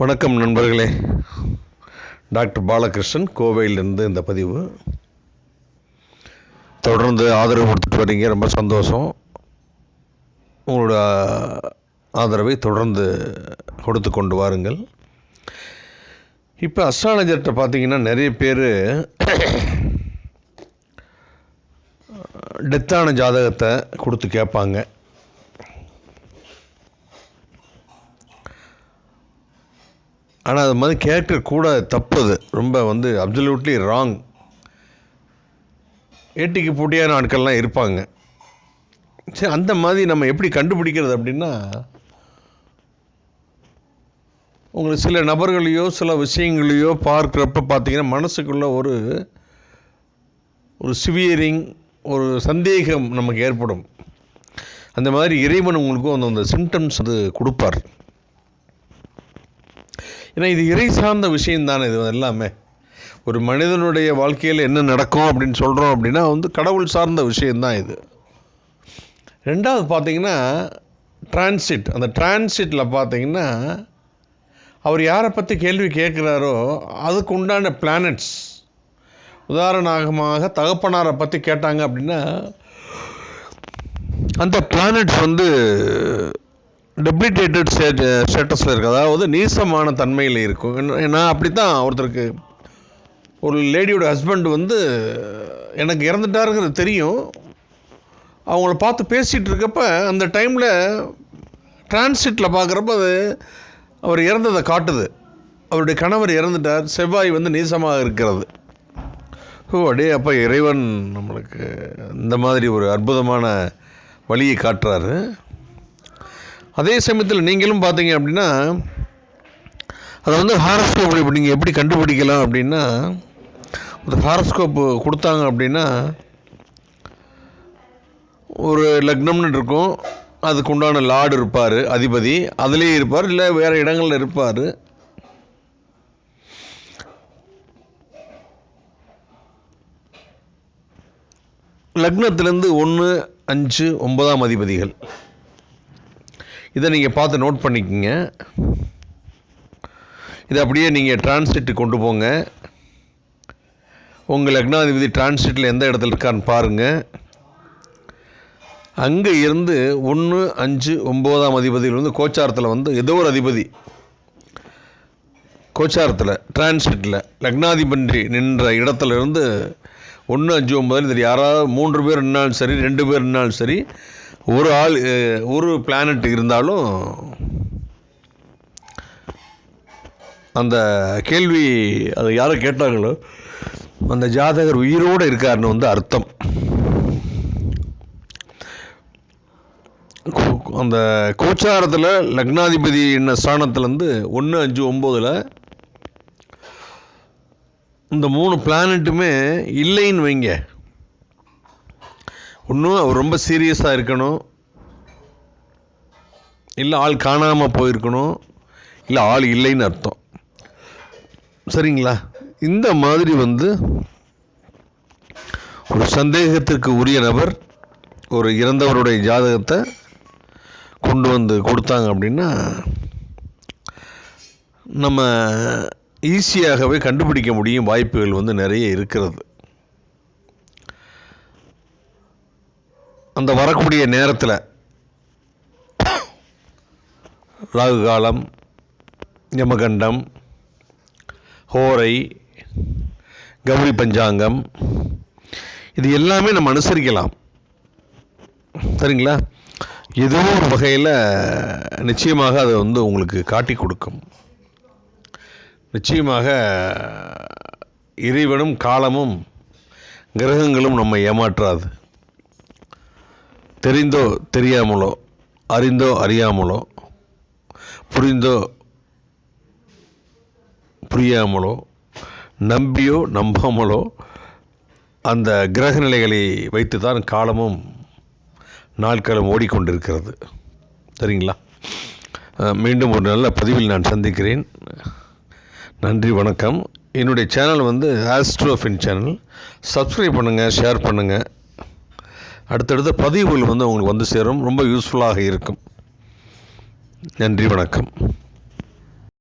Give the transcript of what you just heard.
வணக்கம் நண்பர்களே. டாக்டர் பாலகிருஷ்ணன் கோவையிலிருந்து இந்த பதிவு. தொடர்ந்து ஆதரவு கொடுத்துட்டு வரீங்க ரொம்ப சந்தோஷம். உங்களோட ஆதரவை தொடர்ந்து கொடுத்து கொண்டு வாருங்கள். இப்போ அஸ்ட்ராலஜர்கிட்ட பார்த்தீங்கன்னா நிறைய பேர் டெத்தான ஜாதகத்தை கொடுத்து கேட்பாங்க. ஆனால் அது மாதிரி கேரக்டர் கூட தப்பு அது ரொம்ப வந்து அப்சல்யூட்லி ராங் ஏட்டிக்கு போட்டியான ஆட்கள்லாம் இருப்பாங்க. சரி அந்த மாதிரி நம்ம எப்படி கண்டுபிடிக்கிறது அப்படின்னா உங்களுக்கு சில நபர்களையோ சில விஷயங்களையோ பார்க்குறப்ப பார்த்தீங்கன்னா மனசுக்குள்ள ஒரு ஒரு சிவியரிங் ஒரு சந்தேகம் நமக்கு ஏற்படும். அந்த மாதிரி இறைவன் உங்களுக்கும் அந்த அந்த சிம்டம்ஸ் அது கொடுப்பார். ஏன்னா இது இறை சார்ந்த விஷயம் தானே இது எல்லாமே. ஒரு மனிதனுடைய வாழ்க்கையில் என்ன நடக்கும் அப்படின்னு சொல்கிறோம் அப்படின்னா வந்து கடவுள் சார்ந்த விஷயந்தான் இது. ரெண்டாவது பார்த்தீங்கன்னா டிரான்சிட் அந்த டிரான்சிட்டில் பார்த்தீங்கன்னா அவர் யாரை பற்றி கேள்வி கேட்குறாரோ அதுக்கு உண்டான பிளானட்ஸ் உதாரணமாக தகப்பனாரை பற்றி கேட்டாங்க அப்படின்னா அந்த பிளானட்ஸ் வந்து டெப்ளிடேட்டட் ஸ்டேட் ஸ்டேட்டஸில் இருக்குது. அதாவது நீசமான தன்மையில் இருக்கும். ஏன்னா அப்படி தான் ஒருத்தருக்கு ஒரு லேடியோட ஹஸ்பண்ட் வந்து எனக்கு இறந்துட்டாருங்கிறது தெரியும். அவங்கள பார்த்து பேசிகிட்டு இருக்கப்ப அந்த டைமில் டிரான்சிட்டில் பார்க்குறப்ப அது அவர் இறந்ததை காட்டுது. அவருடைய கணவர் இறந்துட்டார். செவ்வாய் வந்து நீசமாக இருக்கிறது. ஓ அடே அப்போ இறைவன் நம்மளுக்கு இந்த மாதிரி ஒரு அற்புதமான வழியை காட்டுறாரு. அதே சமயத்தில் நீங்களும் பார்த்தீங்க அப்படின்னா அதை வந்து ஹாரஸ்கோப் இப்போ நீங்கள் எப்படி கண்டுபிடிக்கலாம் அப்படின்னா ஒரு ஹாரஸ்கோப்பு கொடுத்தாங்க அப்படின்னா ஒரு லக்னம்னு இருக்கும் அதுக்கு உண்டான லார்டு இருப்பார் அதிபதி அதுலேயே இருப்பார் இல்லை வேறு இடங்களில் இருப்பார். லக்னத்திலேருந்து ஒன்று அஞ்சு ஒன்பதாம் அதிபதிகள். இதை நீங்கள் பார்த்து நோட் பண்ணிக்கோங்க. இதை அப்படியே நீங்கள் டிரான்ஸ்லேட்டு கொண்டு போங்க. உங்கள் லக்னாதிபதி டிரான்ஸ்லேட்டில் எந்த இடத்துல இருக்கான்னு பாருங்கள் அங்கே இருந்து ஒன்று அஞ்சு ஒம்போதாம் அதிபதிகள் வந்து கோச்சாரத்தில் வந்து ஏதோ ஒரு அதிபதி. கோச்சாரத்தில் டிரான்ஸ்லேட்டில் லக்னாதிபதி நின்ற இடத்துல இருந்து ஒன்று அஞ்சு ஒம்பதுன்னு தெரியும் யாராவது மூன்று பேர் நின்னாலும் சரி ரெண்டு பேர் நின்னாலும் சரி ஒரு ஆள் ஒரு பிளானட் இருந்தாலும் அந்த கேள்வி அதை யாரை கேட்டாங்களோ அந்த ஜாதகர் உயிரோடு இருக்காருன்னு வந்து அர்த்தம். அந்த கோச்சாரத்தில் லக்னாதிபதி என்ன ஸ்தானத்துலேருந்து ஒன்று அஞ்சு ஒம்போதில் இந்த மூணு பிளானட்டுமே இல்லைன்னு வைங்க. ஒன்றும் அவர் ரொம்ப சீரியஸாக இருக்கணும். இல்லை ஆள் காணாமல் போயிருக்கணும். இல்லை ஆள் இல்லைன்னு அர்த்தம். சரிங்களா? இந்த மாதிரி வந்து ஒரு சந்தேகத்திற்கு உரிய நபர் ஒரு இறந்தவருடைய ஜாதகத்தை கொண்டு வந்து கொடுத்தாங்க அப்படின்னா நம்ம ஈஸியாகவே கண்டுபிடிக்க முடியும். வாய்ப்புகள் வந்து நிறைய இருக்கிறது. அந்த வரக்கூடிய நேரத்தில் ராகு காலம் யமகண்டம் ஹோரை கௌரி பஞ்சாங்கம் இது எல்லாமே நம்ம அனுசரிக்கலாம். சரிங்களா? ஏதோ ஒரு வகையில் நிச்சயமாக அதை வந்து உங்களுக்கு காட்டி கொடுக்கும். நிச்சயமாக இறைவனும் காலமும் கிரகங்களும் நம்ம ஏமாற்றாது. தெரிந்தோ தெரியாமலோ அறிந்தோ அறியாமலோ புரிந்தோ புரியாமலோ நம்பியோ நம்பாமலோ அந்த கிரக நிலைகளை வைத்து தான் காலமும் நாட்களும் ஓடிக்கொண்டிருக்கிறது. சரிங்களா? மீண்டும் ஒரு நல்ல பதிவில் நான் சந்திக்கிறேன். நன்றி வணக்கம். என்னுடைய சேனல் வந்து ஆஸ்ட்ரோஃபின் சேனல் சப்ஸ்கிரைப் பண்ணுங்கள் ஷேர் பண்ணுங்கள் அடுத்தடுத்த பதிவுகள் வந்து உங்களுக்கு வந்து சேரும். ரொம்ப யூஸ்ஃபுல்லாக இருக்கும். நன்றி வணக்கம்.